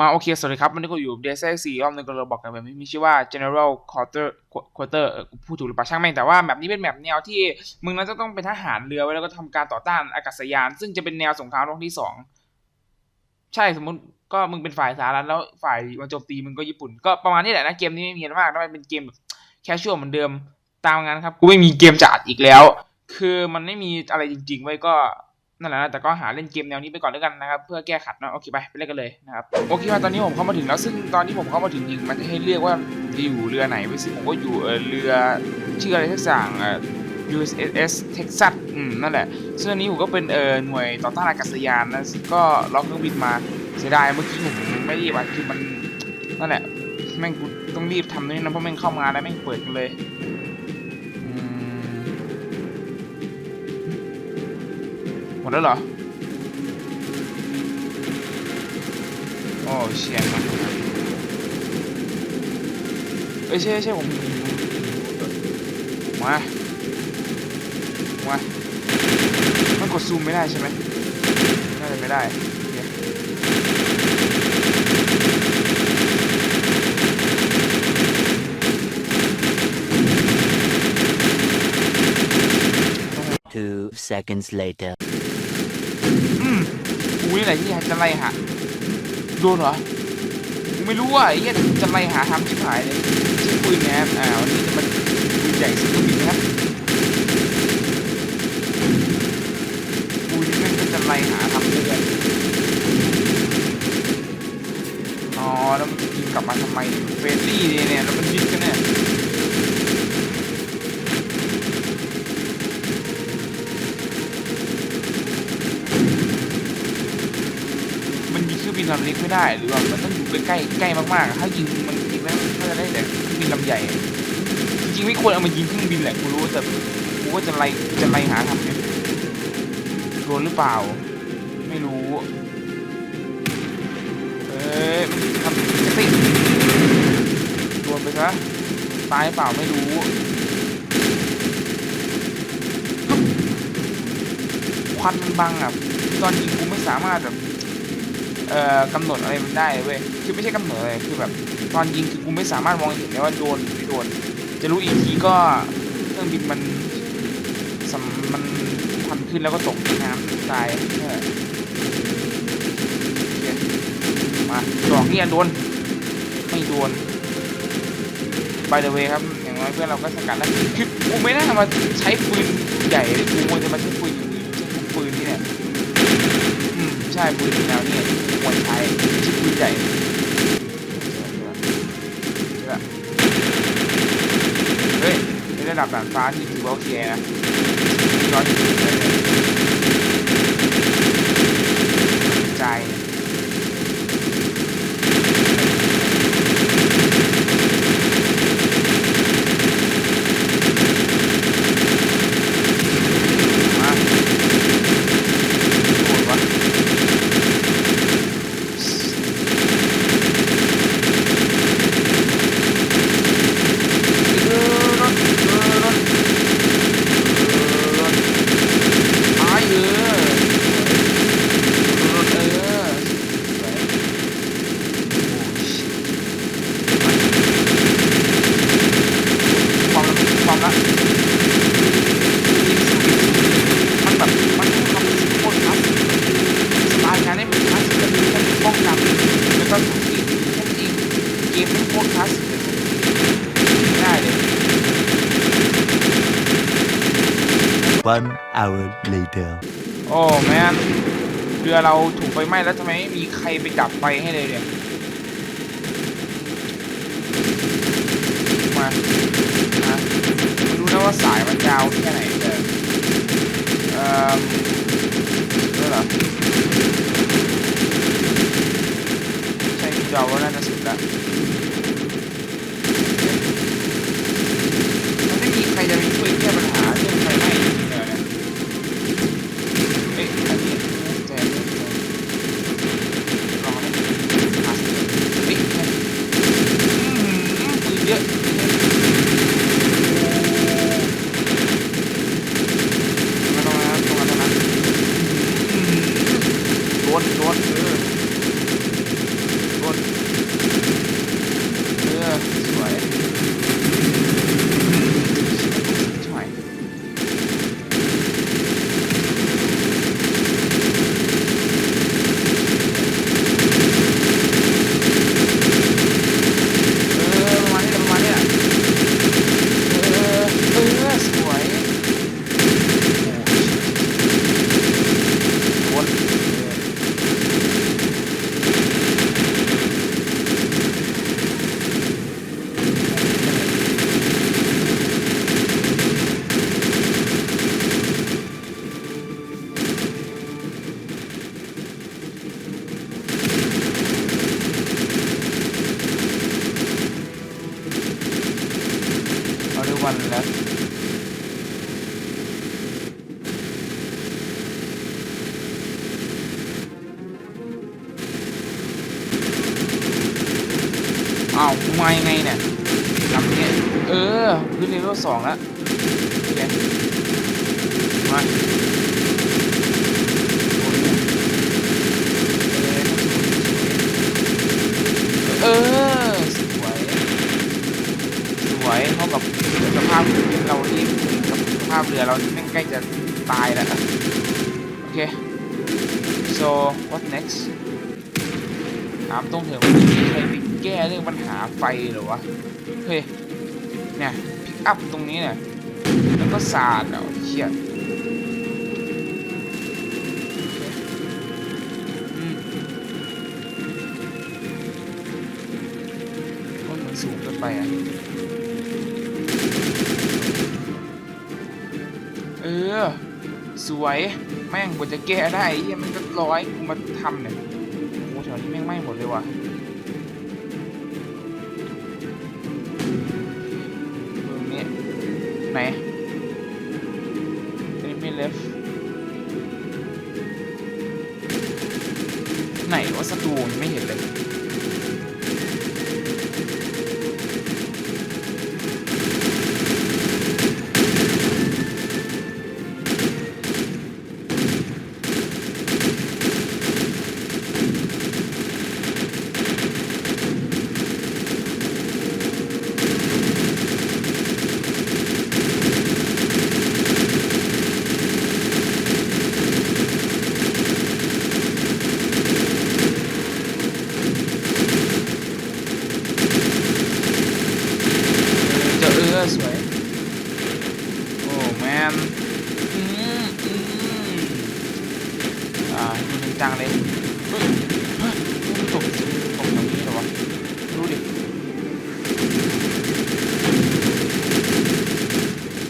มาโอเค สวัสดีครับ วันนี้ก็อยู่เดซสี่รอบนึงก็เราบอกกันแบบมีชื่อว่า General Quarter Quarter เออกูพูดถูกหรือเปล่าช่างแม่งแต่ว่าแบบนี้เป็นแบบแนวที่มึงนั้นจะต้องเป็นทหารเรือไว้แล้วก็ทำการต่อต้านอากาศยาน ซึ่งจะเป็นแนวสงครามโลกที่สองใช่สมมติก็มึงเป็นฝ่ายสหรัฐแล้วฝ่ายมาโจมตีมึงก็ญี่ปุ่น ก็ประมาณนี้แหละนะเกมนี้ไม่มีอะไรมากนะมันเป็นเกมแบบแคชชวลเหมือนเดิมตามงานครับกูไม่มีเกมจะอัดอีกแล้ว คือมันไม่มีอะไรจริงๆไว้ก็ นั่นแหละนะแต่ก็หาเล่นเกมแนวนี้ไปก่อนแล้วกันนะครับเพื่อแก้ขัดนะโอเคไปไปเล่นกันเลยนะครับโอเคว่าตอนนี้ผมเข้ามาถึงแล้วซึ่งตอนนี้ผมเข้ามาถึงจริงมันจะให้เรียกว่าจะอยู่เรือไหนไว้ซึ่งผมก็อยู่เออเรือชื่ออะไรสักอย่างเออ USS Texas อืมนั่นแหละซึ่งอันนี้ผมก็เป็นเออหน่วยต่อต้านอากาศยานนะก็ล็อกเครื่องบินมาเสียดายเมื่อกี้ผมไม่รีบอะคือมันนั่นแหละแม่งกูต้องรีบทำด้วยนะเพราะแม่งเข้ามาแล้วแม่งเปิดกันเลย มดแล้วเหรอ โอ้เชียนมากครับเอ้ยใช่ใช่ผมมา มา มันกดซูมไม่ได้ใช่ไหมน่าจะไม่ได้โอเค Two seconds later. อืมกูนี่แหละที่จะไล่หาโดนเหรอไม่รู้อะไอ้เหี้ยจะไล่หาทำชิบหายเลยชื่อปืนนะครับอ่าวันนี้จะมาปืนใหญ่สุดก็บินนะครับกูนี่แม่งก็จะไล่หาทำเรื่อยอ๋อแล้วมันกลับมาทำไมเฟรนลี่เนี่ยแล้วมันยึดกันเนี่ยมันยิงเครื่องบินลำเล็กไม่ได้ หรือว่ามันต้องอยู่ใกล้ใกล้มากๆ ถ้ายิงมันยิงแล้วมันก็จะได้แต่เครื่องบินลำใหญ่ จริงๆไม่ควรเอามายิงเครื่องบินแหละกูรู้แต่กูว่าจะไล่จะไล่หาทำเนี่ยโดนหรือเปล่า ไม่รู้ เอ้ยมันทำติดโดนไปซะตายเปล่าไม่รู้ควันมันบังอะตอนยิงกูไม่สามารถแบบ เอ่อกำหนดอะไรมันได้เว้ยคือไม่ใช่กำหนดอะไรคือแบบตอนยิงคือกูไม่สามารถมองเห็นได้ว่าโดนหรือไม่โดน จะรู้อีกทีก็เครื่องบินมันสำมันควันขึ้นแล้วก็ตกน้ำตายเออโอเคมาดอกนี่โดน ไม่โดน by the way ครับอย่างน้อยเพื่อนเราก็สกัดแล้วคือกูไม่น่ามาใช้ปืนใหญ่เลยกูควรจะมาใช้ปืนอย่างอื่นใช้ปืนนี่เนี่ย ช่ปืนแนวนี้ควรใช้ไม่ใช่ปืนใหญ่เฮ้ยในระดับด่านฟ้าที่ถือว่าโอเคนะย้อยยี่สิบเลยใจ มาโหดวะเออรถเออรถเออรถตายเออรถเออสวยโอ้ชิความละความละ มันแบบมันทำสิ่งโคตรคลาสสิกสไตล์งานได้มันคลาสสิกแบบนี้แค่ป้องกันแล้วก็สังเกตแค่นั้นเองเกมมันโคตรคลาสสิกเลยง่ายเลย One hour later. โอ้แมนเรือเราถูกไฟไหม้แล้วทำไมไม่มีใครไปดับไฟให้เลยเนี่ยมาดูนะว่าสายมันยาวแค่ไหนเลยอ่อเออเหรอใช่เราก็น่าจะสุดละมันไม่มีใครจะไปช่วยแก้ปัญหาเรื่องไฟไหม้จริงๆเลยเนี่ย เอ้ยอันนี้แจกเลยลองนะอะเฮ้ยอืมปืนเยอะมาตรงนั้นตรงนั้นตรงนั้นอืมโดนโดนเออโดน มันแล้ว อ้าวมึงมายังไงเนี่ยลำเนี้ยเออขึ้นเลเวลสองแล้วโอเคมาเออสวยสวยเท่ากับสภาพเราที่กับสภาพเรือเราที่แม่ใกล้จะตายแล้วนะโอเค so what next ถามตรงเถอะว่ามีใครไปแก้เรื่องปัญหาไฟเหรอวะ เฮ้ย เนี่ยพิกอัพตรงนี้เนี่ย แล้วก็สาดเอาเชี่ยอืมมันสูงเกินไปอะ เออ สวย แม่งกว่าจะแก้ได้ไอ้เฮียมันก็ร้อยกูมาทำเนี่ย แถวนี้แม่งไหม้หมดเลยว่ะตรงนี้ไหน enemy left ไหนว่าศัตรูไม่เห็นเลย เจอเออสวย โอ้แมนอืมอืมอ่าดู จังเลยเฮ้ยเฮ้ยตกตกตรงนี้เหรอวะดูดิ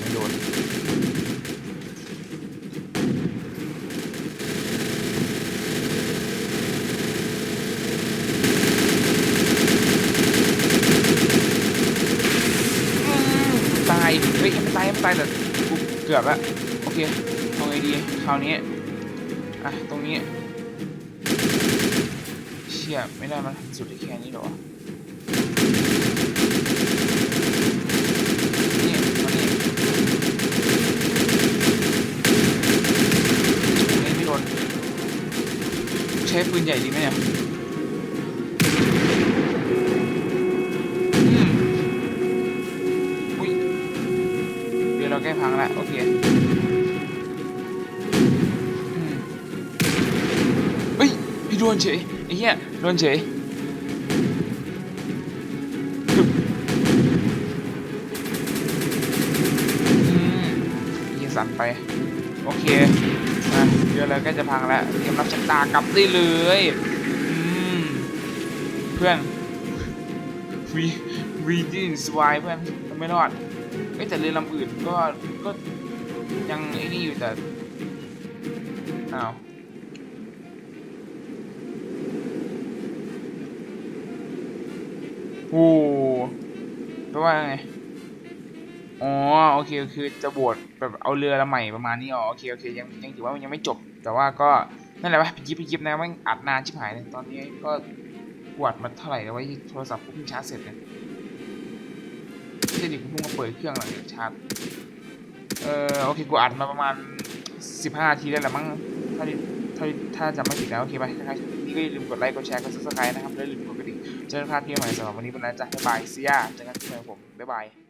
ไม่โดนตายเฮ้ยไม่ตายไม่ตายแต่กูเกือบล้วโอเคเอาไงดีคราวนี้อะตรงนี้ี่ยไม่ได้มันสุดแค่นี้หรอวะนี่มานี่เล่นไม่โดนใช้ปืนใหญ่ดีไหมเนี่ยอืมอุ้ยเดี๋ยวเราแก้พังล้วโอเคอืมเฮ้ยพี่โดนเฉย ไอ้เหี้ยโดนเฉยอืมยิงสั่นไป โอเคอะเดี๋ยวเราก็จะพังแล้วเตรียมรับชะตากลับได้เลยอืมเพื่อนวีวีดินสวายเพื่อนมันไม่รอดเอ้แต่เรือลำอื่นก็ก็ยังไอ้นี่อยู่แต่อ้าว โอ้แปลว่าไง อ๋อ โอเค คือจะบวชแบบเอาเรือลำใหม่ประมาณนี้อ๋อ โอเค โอเค ยังยังถือว่ามันยังไม่จบ แต่ว่าก็ นั่นแหละวะไปยิบยิบนะมันอัดนานชิบหายเลย ตอนนี้ก็กวาดมาเท่าไหร่แล้วไว้โทรศัพท์เพิ่งชาร์จเสร็จเลยไม่ใช่ดิกเพิ่งมาเปิดเครื่องหลังจากชาร์จ เอ่อ โอเค กูอัดมาประมาณ15นาทีได้แหละมั้ง ถ้าถ้าถ้าจำไม่ผิดนะโอเคไปใครๆนี่ ก็อย่าลืมกดไลค์ กดแชร์ กด subscribe นะครับและอย่าลืมกดกระดิ่งเจอกันพาร์ทที่ใหม่สำหรับวันนี้เป็นไรจ้ะบ๊ายบายซียเจอกันที่ใหม่ผมบ๊ายบาย